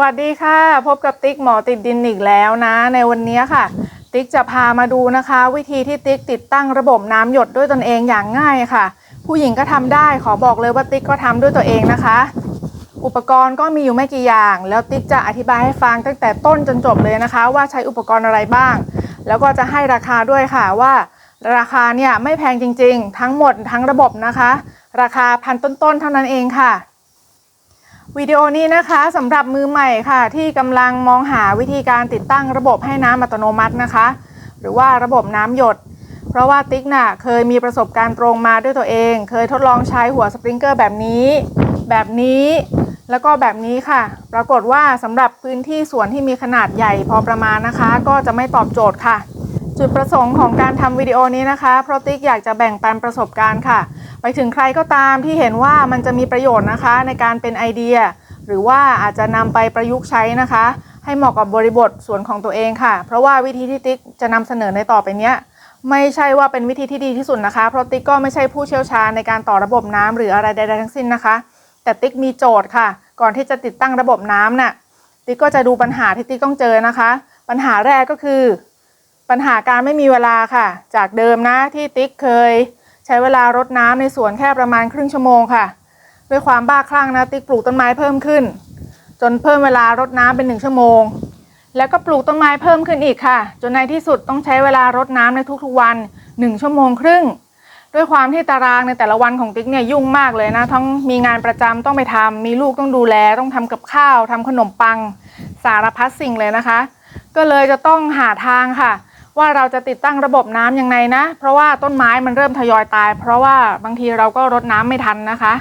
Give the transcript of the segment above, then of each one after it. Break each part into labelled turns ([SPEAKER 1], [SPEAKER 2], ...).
[SPEAKER 1] วัสดีค่ะ พบกับติ๊กหมอติดดินอีกแล้วนะ ในวันนี้ค่ะ ติ๊กจะพามาดูนะคะ วิธีที่ติ๊กติดตั้งระบบน้ำหยดด้วยตนเองอย่างง่ายค่ะ ผู้หญิงก็ทำได้ขอบอกเลยว่าติ๊กก็ทำด้วยตัวเองนะคะ อุปกรณ์ก็มีอยู่ไม่กี่อย่าง แล้วติ๊กจะอธิบายให้ฟังตั้งแต่ต้นจนจบเลยนะคะ ว่าใช้อุปกรณ์อะไรบ้าง แล้วก็จะให้ราคาด้วยค่ะว่า ราคาเนี่ยไม่แพงจริง ๆ ทั้งหมดทั้งระบบนะคะ ราคาพันต้นๆเท่านั้นเองค่ะ วิดีโอนี้นะคะสำหรับมือใหม่ค่ะ ที่กำลังมองหาวิธีการติดตั้งระบบให้น้ำอัตโนมัตินะคะ หรือว่าระบบน้ำหยด เพราะว่าติ๊กน่ะเคยมีประสบการณ์ตรงมาด้วยตัวเอง เคยทดลองใช้หัวสปริงเกอร์แบบนี้ แบบนี้ แล้วก็แบบนี้ค่ะ ปรากฏว่าสำหรับพื้นที่สวนที่มีขนาดใหญ่พอประมาณนะคะ ก็จะไม่ตอบโจทย์ค่ะ จุดประสงค์ของการทำวิดีโอนี้นะคะเพราะติ๊กอยากจะแบ่งปันประสบการณ์ค่ะ ไปถึงใครก็ตามที่เห็นว่ามันจะมีประโยชน์นะคะในการเป็นไอเดีย หรือว่าอาจจะนำไปประยุกต์ใช้นะคะ ให้เหมาะกับบริบทส่วนของตัวเองค่ะ เพราะว่าวิธีที่ติ๊กจะนำเสนอในต่อไปเนี้ยไม่ใช่ว่าเป็นวิธีที่ดีที่สุดนะคะ เพราะติ๊กก็ไม่ใช่ผู้เชี่ยวชาญในการต่อระบบน้ำหรืออะไรใดๆทั้งสิ้นนะคะ แต่ติ๊กมีโจทย์ค่ะ ก่อนที่จะติดตั้งระบบน้ำน่ะติ๊กก็จะดูปัญหาที่ติ๊กต้องเจอนะคะ ปัญหาแรกก็คือ ปัญหาการไม่มีเวลาค่ะ จากเดิมนะที่ติ๊กเคย ใช้เวลารดน้ำในสวนแค่ประมาณครึ่งชั่วโมงค่ะ ด้วยความบ้าคลั่งนะติ๊กปลูกต้นไม้เพิ่มขึ้น จนเพิ่มเวลารดน้ำเป็นหนึ่งชั่วโมง แล้วก็ปลูกต้นไม้เพิ่มขึ้นอีกค่ะ จนในที่สุดต้องใช้เวลารดน้ำในทุกๆวัน1ชั่วโมงครึ่ง ด้วยความที่ตารางในแต่ละวันของติ๊กเนี่ยยุ่งมากเลยนะทั้งมีงานประจำต้องไปทำมีลูกต้องดูแลต้องทำกับข้าวทำขนมปัง สารพัดสิ่งเลยนะคะ ก็เลยจะต้องหาทางค่ะ ว่าเราจะติดตั้งระบบน้ำยังไงนะ เพราะว่าต้นไม้มันเริ่มทยอยตาย เพราะว่าบางทีเราก็รดน้ำไม่ทันนะคะ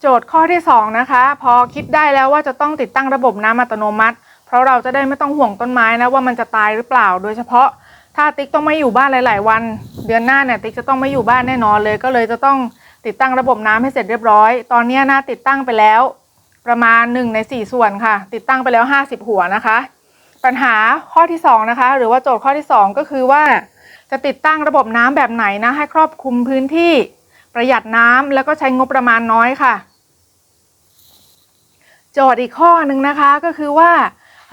[SPEAKER 1] โจทย์ข้อที่ 2 นะคะ พอคิดได้แล้วว่าจะต้องติดตั้งระบบน้ำอัตโนมัติ เพราะเราจะได้ไม่ต้องห่วงต้นไม้นะว่ามันจะตายหรือเปล่า โดยเฉพาะถ้าติ๊กต้องไม่อยู่บ้านหลาย ๆ วัน เดือนหน้าเนี่ยติ๊กจะต้องไม่อยู่บ้านแน่นอนเลย ก็เลยจะต้องติดตั้งระบบน้ำให้เสร็จเรียบร้อย ตอนนี้นะติดตั้งไปแล้ว ประมาณ1ใน4 ส่วนค่ะ ติดตั้งไปแล้ว 50 หัวนะคะ ปัญหาข้อที่2นะคะหรือว่าโจทย์ข้อที่ 2 ก็คือว่า จะติดตั้งระบบน้ำแบบไหนนะให้ครอบคลุมพื้นที่ประหยัดน้ำแล้วก็ใช้งบประมาณน้อยค่ะ โจทย์อีกข้อหนึ่งนะคะก็คือว่า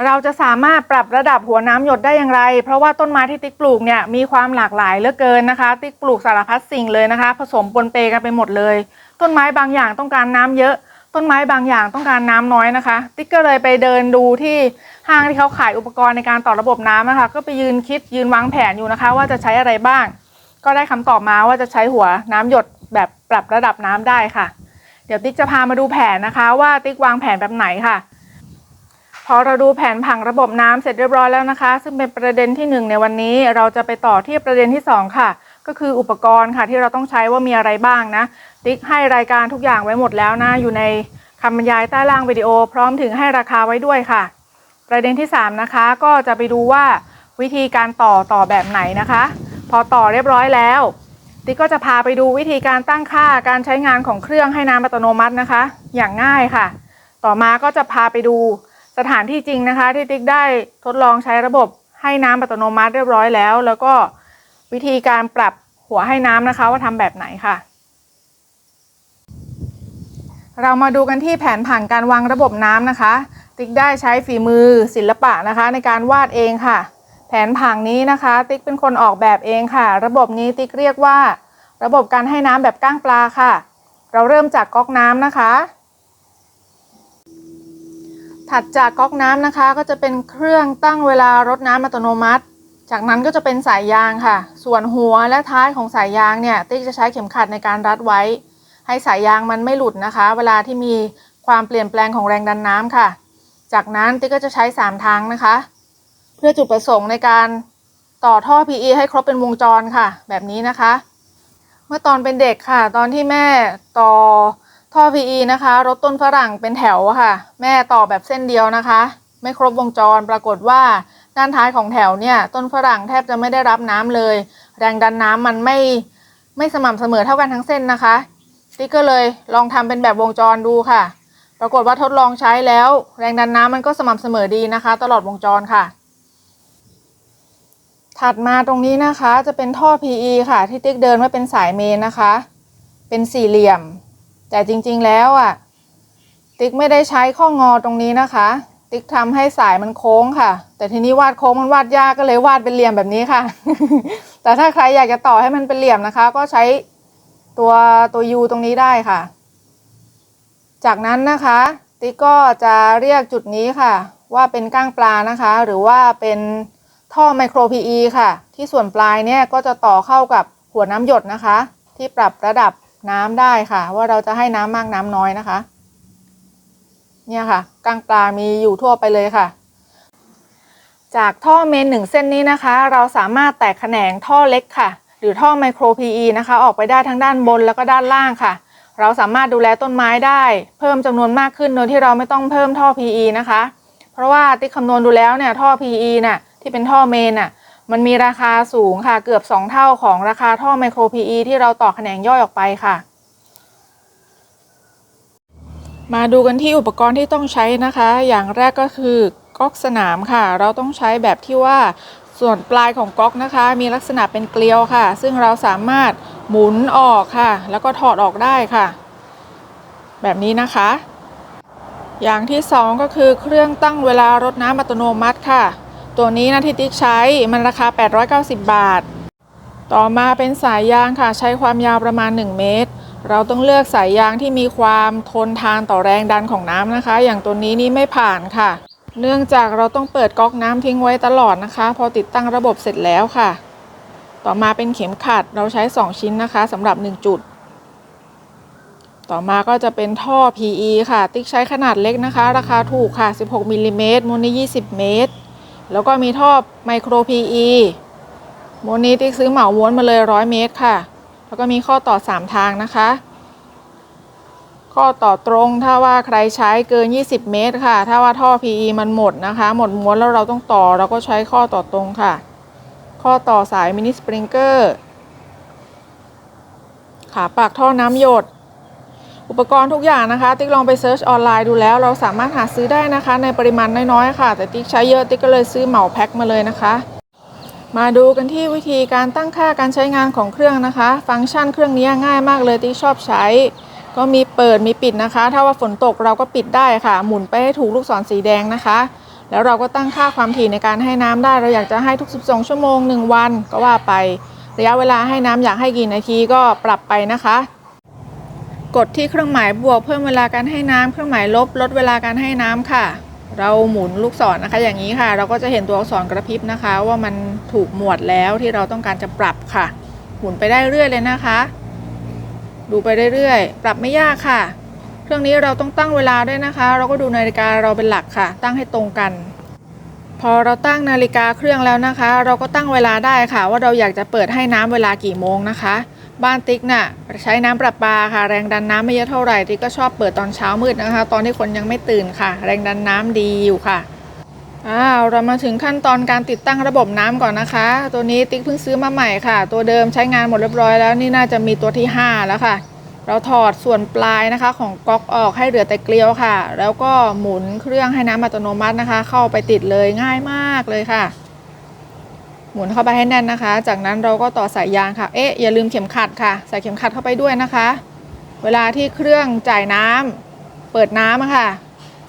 [SPEAKER 1] เราจะสามารถปรับระดับหัวน้ำหยดได้อย่างไร เพราะว่าต้นไม้ที่ติ๊กปลูกเนี่ยมีความหลากหลายเหลือเกินนะคะ ติ๊กปลูกสารพัดสิ่งเลยนะคะ ผสมปนเปกันไปหมดเลย ต้นไม้บางอย่างต้องการน้ำเยอะ ต้นไม้บางอย่างต้องการน้ำน้อยนะคะ ติ๊กก็เลยไปเดินดูที่ห้างที่เขาขายอุปกรณ์ในการต่อระบบน้ำนะคะ ก็ไปยืนคิดยืนวางแผนอยู่นะคะ ว่าจะใช้อะไรบ้าง ก็ได้คำตอบมาว่าจะใช้หัวน้ำหยดแบบปรับระดับน้ำได้ค่ะ เดี๋ยวติ๊กจะพามาดูแผนนะคะ ว่าติ๊กวางแผนแบบไหนค่ะ พอเราดูแผนผังระบบน้ำเสร็จเรียบร้อยแล้วนะคะ ซึ่งเป็นประเด็นที่หนึ่งในวันนี้เราจะไปต่อที่ประเด็นที่สองค่ะ ก็คืออุปกรณ์ค่ะที่เราต้องใช้ว่ามีอะไรบ้างนะ ติ๊กให้รายการทุกอย่างไว้หมดแล้วนะ อยู่ในคำบรรยายใต้ล่างวิดีโอ พร้อมถึงให้ราคาไว้ด้วยค่ะ ประเด็นที่ 3 นะคะก็จะไปดูว่าวิธีการต่อต่อแบบไหนนะคะ พอต่อเรียบร้อยแล้ว ติ๊กก็จะพาไปดูวิธีการตั้งค่าการใช้งานของเครื่องให้น้ำอัตโนมัตินะคะ อย่างง่ายค่ะ ต่อมาก็จะพาไปดูสถานที่จริงนะคะ ที่ติ๊กได้ทดลองใช้ระบบให้น้ำอัตโนมัติเรียบร้อยแล้ว แล้วก็วิธีการปรับหัวให้น้ำนะคะว่าทำแบบไหนค่ะ เรามาดูกันที่แผนผังการวางระบบน้ำนะคะ ติ๊กได้ใช้ฝีมือศิลปะนะคะ ในการวาดเองค่ะ แผนผังนี้นะคะ ติ๊กเป็นคนออกแบบเองค่ะ ระบบนี้ติ๊กเรียกว่า ระบบการให้น้ำแบบก้างปลาค่ะ เราเริ่มจากก๊อกน้ำนะคะ ถัดจากก๊อกน้ำนะคะ ก็จะเป็นเครื่องตั้งเวลารดน้ำอัตโนมัติ จากนั้นก็จะเป็นสายยางค่ะ ส่วนหัวและท้ายของสายยางเนี่ย ติ๊กจะใช้เข็มขัดในการรัดไว้ ให้สายยางมันไม่หลุดนะคะ เวลาที่มีความเปลี่ยนแปลงของแรงดันน้ำค่ะ จากนั้นติ๊กก็จะใช้ 3 ทางนะคะ เพื่อจุดประสงค์ในการต่อท่อ PE ให้ครบเป็นวงจรค่ะ แบบนี้นะคะ เมื่อตอนเป็นเด็กค่ะ ตอนที่แม่ต่อท่อ PE นะคะ รถต้นฝรั่งเป็นแถวค่ะ แม่ต่อแบบเส้นเดียวนะคะ ไม่ครบวงจรปรากฏว่าด้านท้ายของแถวเนี่ย ต้นฝรั่งแทบจะไม่ได้รับน้ำเลย แรงดันน้ำมันไม่ไม่สม่ำเสมอเท่ากันทั้งเส้นนะคะ ติ๊กก็เลยลองทำเป็นแบบวงจรดูค่ะ ปรากฏว่าทดลองใช้แล้ว แรงดันน้ำมันก็สม่ำเสมอดีนะคะ ตลอดวงจรค่ะ ถัดมาตรงนี้นะคะจะเป็นท่อ PE ค่ะ ที่ติ๊กเดินไว้เป็นสายเมนนะคะ เป็นสี่เหลี่ยม แต่จริงๆแล้วอะ ติ๊กไม่ได้ใช้ข้องอตรงนี้นะคะ ติ๊กทำให้สายมันโค้งค่ะ แต่ทีนี้วาดโค้งมันวาดยากก็เลยวาดเป็นเหลี่ยมแบบนี้ค่ะ แต่ถ้าใครอยากจะต่อให้มันเป็นเหลี่ยมนะคะ ก็ใช้ ตัวตัวยูตรงนี้ได้ค่ะ จากนั้นนะคะ ติ๊กก็จะเรียกจุดนี้ค่ะ ว่าเป็นก้างปลานะคะ หรือว่าเป็นท่อไมโคร PE ค่ะ ที่ส่วนปลายเนี่ยก็จะต่อเข้ากับหัวน้ำหยดนะคะ ที่ปรับระดับน้ำได้ค่ะ ว่าเราจะให้น้ำมากน้ำน้อยนะคะ เนี่ยค่ะก้างปลามีอยู่ทั่วไปเลยค่ะ จากท่อเมนหนึ่งเส้นนี้นะคะ เราสามารถแตกแขนงท่อเล็กค่ะ หรือท่อไมโคร PE นะคะ ออกไปได้ทั้งด้านบนแล้วก็ด้านล่างค่ะ เราสามารถดูแลต้นไม้ได้ เพิ่มจำนวนมากขึ้นโดยที่เราไม่ต้องเพิ่มท่อ PE นะคะ เพราะว่าติ๊กคำนวณดูแล้วเนี่ยท่อ PE น่ะที่เป็นท่อเมนน่ะมันมีราคาสูงค่ะเกือบ 2 เท่าของราคาท่อไมโคร PE ที่เราต่อแขนงย่อยออกไปค่ะ มาดูกันที่อุปกรณ์ที่ต้องใช้นะคะ อย่างแรกก็คือก๊อกสนามค่ะ เราต้องใช้แบบที่ว่า ส่วนปลายของก๊อกนะคะ มีลักษณะเป็นเกลียวค่ะ ซึ่งเราสามารถหมุนออกค่ะ แล้วก็ถอดออกได้ค่ะ แบบนี้นะคะ อย่างที่สองก็คือเครื่องตั้งเวลารดน้ำอัตโนมัติค่ะ ตัวนี้นะที่ติ๊กใช้มันราคา 890 บาท ต่อมาเป็นสายยางค่ะ ใช้ความยาวประมาณ 1 เมตร เราต้องเลือกสายยางที่มีความทนทานต่อแรงดันของน้ำนะคะ อย่างตัวนี้นี่ไม่ผ่านค่ะ เนื่องจากเราต้องเปิดก๊อกน้ำทิ้งไว้ตลอดนะคะ พอติดตั้งระบบเสร็จแล้วค่ะ ต่อมาเป็นเข็มขัดเราใช้ 2 ชิ้นนะคะสำหรับ 1 จุด ต่อมาก็จะเป็นท่อ PE ค่ะ ติ๊กใช้ขนาดเล็กนะคะ ราคาถูกค่ะ 16มิลลิเมตรมูลนี้20 เมตร แล้วก็มีท่อไมโคร PE มูลนี้ติ๊กซื้อเหมาม้วนมาเลย 100 เมตรค่ะ แล้วก็มีข้อต่อ 3 ทางนะคะ ข้อต่อตรงถ้าว่าใครใช้เกิน 20 เมตรค่ะ ถ้าว่าท่อ PE มันหมดนะคะ หมดม้วนแล้วเราต้องต่อเราก็ใช้ข้อต่อตรงค่ะ ข้อต่อสายมินิสปริงเกอร์ขาปากท่อน้ำหยด อุปกรณ์ทุกอย่างนะคะ ติ๊กลองไปเซิร์ชออนไลน์ดูแล้ว เราสามารถหาซื้อได้นะคะ ในปริมาณน้อยๆค่ะ แต่ติ๊กใช้เยอะติ๊กก็เลยซื้อเหมาแพ็คมาเลยนะคะมาดูกันที่วิธีการตั้งค่าการใช้งานของเครื่องนะคะ ฟังก์ชันเครื่องนี้ง่ายมากเลยติ๊กชอบใช้ ก็มี เปิดมีปิดนะคะ ถ้าว่าฝนตกเราก็ปิดได้ค่ะ หมุนไปให้ถูกลูกศรสีแดงนะคะ แล้วเราก็ตั้งค่าความถี่ในการให้น้ำได้ เราอยากจะให้ทุก 12 ชั่วโมง 1 วันก็ว่าไประยะเวลาให้น้ำอยากให้กี่นาทีก็ปรับไปนะคะ กดที่เครื่องหมายบวกเพิ่มเวลาการให้น้ำเครื่องหมายลบลดเวลาการให้น้ำค่ะ เราหมุนลูกศรนะคะ อย่างนี้ค่ะ เราก็จะเห็นตัวอักษรกระพริบนะคะ ว่ามันถูกหมวดแล้วที่เราต้องการจะปรับค่ะ หมุนไปได้เรื่อยเลยนะคะ ดูไปเรื่อยๆ ปรับไม่ยากค่ะ เครื่องนี้เราต้องตั้งเวลาด้วยนะคะ เราก็ดูนาฬิกาเราเป็นหลักค่ะ ตั้งให้ตรงกัน พอเราตั้งนาฬิกาเครื่องแล้วนะคะ เราก็ตั้งเวลาได้ค่ะ ว่าเราอยากจะเปิดให้น้ำเวลากี่โมงนะคะ บ้านติ๊กน่ะใช้น้ำประปาค่ะ แรงดันน้ำไม่เยอะเท่าไหร่ติ๊กก็ชอบเปิดตอนเช้ามืดนะคะ ตอนที่คนยังไม่ตื่นค่ะ แรงดันน้ำดีอยู่ค่ะ อ้าวเรามาถึงขั้นตอนการติดตั้งระบบน้ำก่อนนะคะ ตัวนี้ติ๊กเพิ่งซื้อมาใหม่ค่ะ ตัวเดิมใช้งานหมดเรียบร้อยแล้วนี่น่าจะมีตัวที่ 5 แล้วค่ะ เราถอดส่วนปลายนะคะของก๊อกออกให้เหลือแต่เกลียวค่ะ แล้วก็หมุนเครื่องให้น้ำอัตโนมัตินะคะ เข้าไปติดเลยง่ายมากเลยค่ะ หมุนเข้าไปให้แน่นนะคะ จากนั้นเราก็ต่อสายยางค่ะเอ๊ะอย่าลืมเข็มขัดค่ะ ใส่เข็มขัดเข้าไปด้วยนะคะ เวลาที่เครื่องจ่ายน้ำเปิดน้ำค่ะ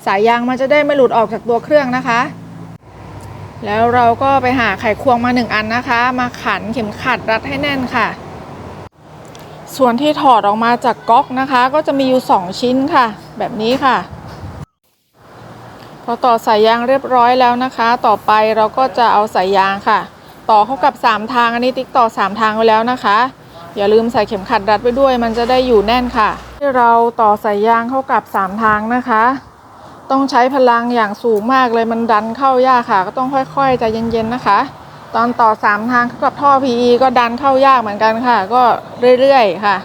[SPEAKER 1] สายยางมันจะได้ไม่หลุดออกจากตัวเครื่องนะคะ แล้วเราก็ไปหาไขควงมาหนึ่งอันนะคะ มาขันเข็มขัดรัดให้แน่นค่ะ ส่วนที่ถอดออกมาจากก๊อกนะคะ ก็จะมีอยู่ 2 ชิ้นค่ะ แบบนี้ค่ะพอต่อสายยางเรียบร้อยแล้วนะคะ ต่อไปเราก็จะเอาสายยางค่ะ ต่อเข้ากับ 3 ทางอันนี้ติ๊กต่อ 3 ทางไว้แล้วนะคะ อย่าลืมใส่เข็มขัดรัดไปด้วย มันจะได้อยู่แน่นค่ะ ที่เราต่อสายยางเข้ากับ 3 ทางนะคะ ต้องใช้พลังอย่างสูงมากเลยมันดันเข้ายากค่ะ ก็ต้องค่อยๆใจเย็นๆนะคะ ตอนต่อ3ทางกับท่อ PE ก็ดันเข้ายากเหมือนกันค่ะ ก็เรื่อยๆค่ะ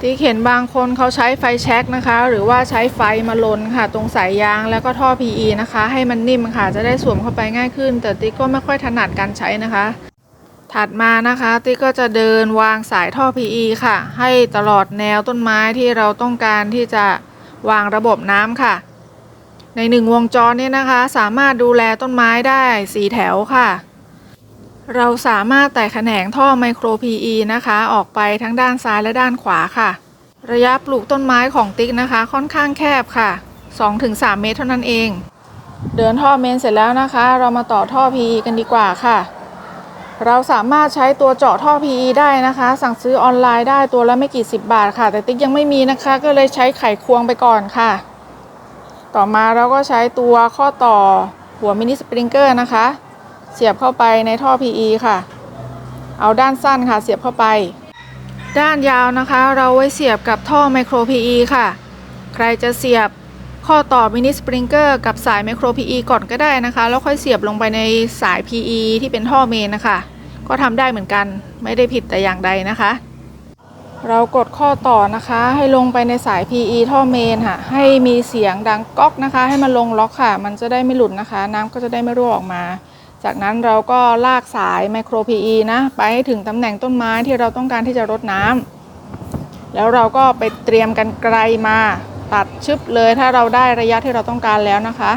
[SPEAKER 1] ที่เห็นบางคนเขาใช้ไฟแช็กนะคะ หรือว่าใช้ไฟมาลนค่ะ ตรงสายยางแล้วก็ท่อ PE นะคะ ให้มันนิ่มค่ะ จะได้สวมเข้าไปง่ายขึ้น แต่ติ๊กก็ไม่ค่อยถนัดการใช้นะคะ ถัดมานะคะ ติ๊กก็จะเดินวางสายท่อ PE ค่ะ ให้ตลอดแนวต้นไม้ที่เราต้องการที่จะวางระบบน้ำค่ะ ในหนึ่งวงจรเนี้นะคะ สามารถดูแลต้นไม้ได้สีแถวค่ะ เราสามารถแตกแขนงท่อไมโคร PE นะคะ ออกไปทั้งด้านซ้ายและด้านขวาค่ะ ระยะปลูกต้นไม้ของติ๊กนะคะ ค่อนข้างแคบค่ะ 2-3 เมตรเท่านั้นเอง เดินท่อเมนเสร็จแล้วนะคะ เรามาต่อท่อ PE กันดีกว่าค่ะ เราสามารถใช้ตัวเจาะท่อ PE ได้นะคะ สั่งซื้อออนไลน์ได้ตัวละไม่กี่สิบบาทค่ะ แต่ติ๊กยังไม่มีนะคะ ก็เลยใช้ไขควงไปก่อนค่ะ ต่อมาเราก็ใช้ตัวข้อต่อหัวมินิสปริงเกอร์นะคะ เสียบเข้าไปในท่อ PE ค่ะ เอาด้านสั้นค่ะเสียบเข้าไป ด้านยาวนะคะ เราไว้เสียบกับท่อไมโคร PE ค่ะ ใครจะเสียบข้อต่อมินิสปริงเกอร์กับสายไมโคร PE ก่อนก็ได้นะคะ แล้วค่อยเสียบลงไปในสาย PE ที่เป็นท่อเมนนะคะ ก็ทำได้เหมือนกันไม่ได้ผิดแต่อย่างใดนะคะ เรากดข้อต่อนะคะ ให้ลงไปในสาย PE ท่อเมนค่ะ ให้มีเสียงดังก๊อกนะคะ ให้มันลงล็อกค่ะ มันจะได้ไม่หลุดนะคะ น้ำก็จะได้ไม่รั่วออกมา จากนั้นเราก็ลากสายไมโคร PE นะ ไปให้ถึงตำแหน่งต้นไม้ที่เราต้องการที่จะรดน้ำแล้วเราก็ไปเตรียมกันไกลมาตัดชึบเลยถ้าเราได้ระยะที่เราต้องการแล้วนะคะ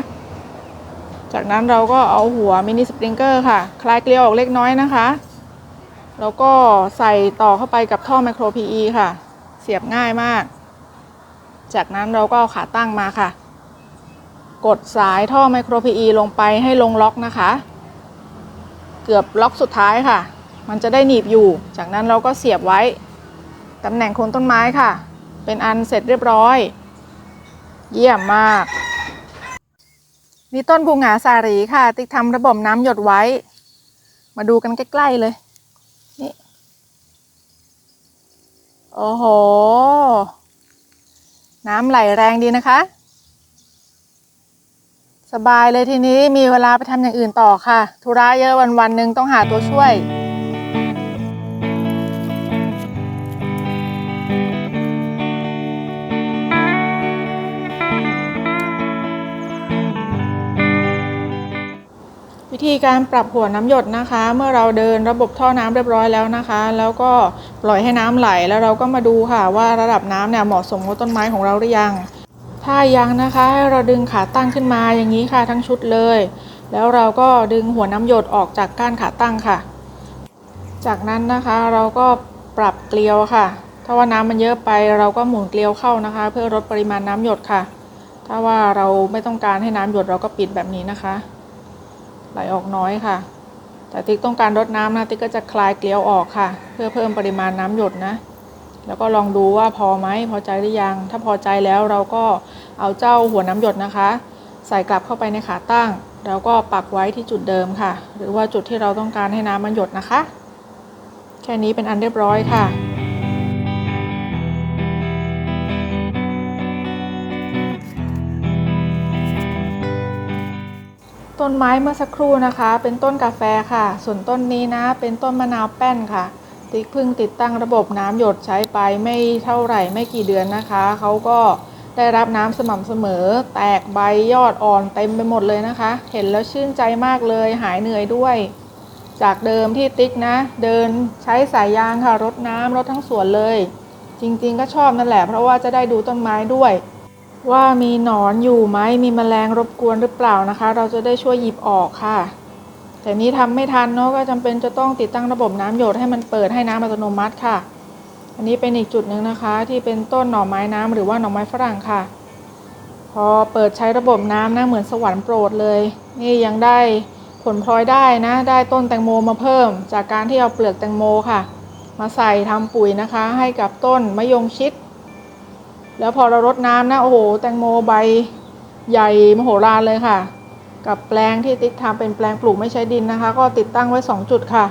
[SPEAKER 1] จากนั้นเราก็เอาหัวมินิสปริงเกอร์ค่ะ คลายเกลียวออกเล็กน้อยนะคะ แล้วก็ใส่ต่อเข้าไปกับท่อไมโคร PE ค่ะ เสียบง่ายมาก จากนั้นเราก็เอาขาตั้งมาค่ะ กดสายท่อไมโคร PE ลงไปให้ลงล็อกนะคะ เกือบล็อกสุดท้ายค่ะ มันจะได้หนีบอยู่ จากนั้นเราก็เสียบไว้ตำแหน่งโคนต้นไม้ค่ะ เป็นอันเสร็จเรียบร้อย เยี่ยมมากนี่ต้นบูหงาสารีค่ะ ติ๊กทำระบบน้ำหยดไว้ มาดูกันใกล้ ๆ เลย นี่ โอ้โห น้ำไหลแรงดีนะคะ สบายเลยทีนี้มีเวลาไปทำอย่างอื่นต่อค่ะ ธุระเยอะวันๆหนึ่งต้องหาตัวช่วย วิธีการปรับหัวน้ำหยดนะคะ เมื่อเราเดินระบบท่อน้ำเรียบร้อยแล้วนะคะ แล้วก็ปล่อยให้น้ำไหลแล้วเราก็มาดูค่ะ ว่าระดับน้ำเนี่ยเหมาะสมกับต้นไม้ของเราหรือยัง ถ้ายังนะคะให้เราดึงขาตั้งขึ้นมาอย่างนี้ค่ะทั้งชุดเลย แล้วเราก็ดึงหัวน้ำหยดออกจากก้านขาตั้งค่ะ จากนั้นนะคะเราก็ปรับเกลียวค่ะ ถ้าว่าน้ำมันเยอะไปเราก็หมุนเกลียวเข้านะคะ เพื่อลดปริมาณน้ำหยดค่ะ ถ้าว่าเราไม่ต้องการให้น้ำหยดเราก็ปิดแบบนี้นะคะ ไหลออกน้อยค่ะ แต่ติ๊กต้องการรดน้ำนะติ๊กก็จะคลายเกลียวออกค่ะ เพื่อเพิ่มปริมาณน้ำหยดนะ แล้วก็ลองดูว่าพอไหมพอใจหรือยัง ถ้าพอใจแล้วเราก็เอาเจ้าหัวน้ำหยดนะคะ ใส่กลับเข้าไปในขาตั้ง แล้วก็ปักไว้ที่จุดเดิมค่ะ หรือว่าจุดที่เราต้องการให้น้ำมันหยดนะคะ แค่นี้เป็นอันเรียบร้อยค่ะ ต้นไม้เมื่อสักครู่นะคะ เป็นต้นกาแฟค่ะ ส่วนต้นนี้นะ เป็นต้นมะนาวแป้นค่ะ ติ๊กเพิ่งติดตั้งระบบน้ำหยดใช้ไปไม่เท่าไหร่ไม่กี่เดือนนะคะเขาก็ได้รับน้ำสม่ำเสมอ แตกใบยอดอ่อนเต็มไปหมดเลยนะคะ เห็นแล้วชื่นใจมากเลยหายเหนื่อยด้วย จากเดิมที่ติ๊กนะ เดินใช้สายยางค่ะรดน้ำรดทั้งสวนเลย จริงๆก็ชอบนั่นแหละเพราะว่าจะได้ดูต้นไม้ด้วย ว่ามีหนอนอยู่ไหมมีแมลงรบกวนหรือเปล่านะคะ เราจะได้ช่วยหยิบออกค่ะ แต่นี้ทำไม่ทันเนาะก็จำเป็นจะต้องติดตั้งระบบน้ำหยดให้มันเปิดให้น้ำอัตโนมัติค่ะ อันนี้เป็นอีกจุดหนึ่งนะคะ ที่เป็นต้นหน่อไม้น้ำหรือว่าหน่อไม้ฝรั่งค่ะ พอเปิดใช้ระบบน้ำนะเหมือนสวรรค์โปรดเลย นี่ยังได้ผลพลอยได้นะ ได้ต้นแตงโมมาเพิ่ม จากการที่เอาเปลือกแตงโมค่ะ มาใส่ทำปุ๋ยนะคะ ให้กับต้นมะยงชิด แล้วพอเรารดน้ำนะโอ้โห แตงโมใบใหญ่มโหฬารเลยค่ะ กับแปลงที่ติ๊กทำเป็นแปลงปลูกไม่ใช้ดินนะคะ ก็ติดตั้งไว้ 2 จุดค่ะ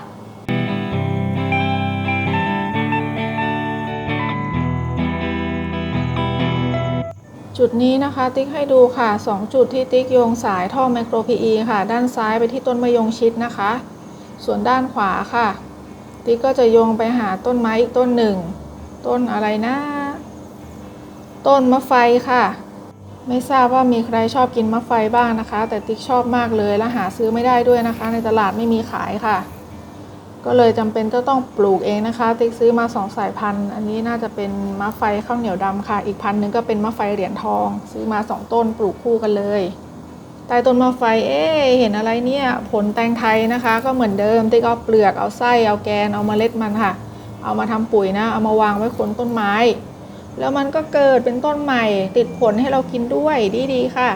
[SPEAKER 1] จุดนี้นะคะติ๊กให้ดูค่ะ 2 จุดที่ติ๊กโยงสายท่อไมโคร PE ค่ะ ด้านซ้ายไปที่ต้นมะยงชิดนะคะ ส่วนด้านขวาค่ะ ติ๊กก็จะโยงไปหาต้นไม้อีกต้นหนึ่ง ต้นอะไรนะ ต้นมะไฟค่ะ ไม่ทราบว่ามีใครชอบกินมะไฟบ้างนะคะ แต่ติ๊กชอบมากเลยและหาซื้อไม่ได้ด้วยนะคะ ในตลาดไม่มีขายค่ะ ก็เลยจำเป็นจะต้องปลูกเองนะคะ ติ๊กซื้อมาสองสายพันธุ์ อันนี้น่าจะเป็นมะไฟข้าวเหนียวดำค่ะ อีกพันธุ์หนึงก็เป็นมะไฟเหรียญทอง ซื้อมาสองต้นปลูกคู่กันเลยใต้ต้นมะไฟ เอ๊เห็นอะไรเนี่ย ผลแตงไทยนะคะ ก็เหมือนเดิม ติ๊กเอาเปลือก เอาไส้ เอาแกน เอาเมล็ดมันค่ะ เอามาทำปุ๋ยนะ เอามาวางไว้โคนต้นไม้ แล้วมันก็เกิดเป็นต้นใหม่ติดผลให้เรากินด้วยดีๆค่ะ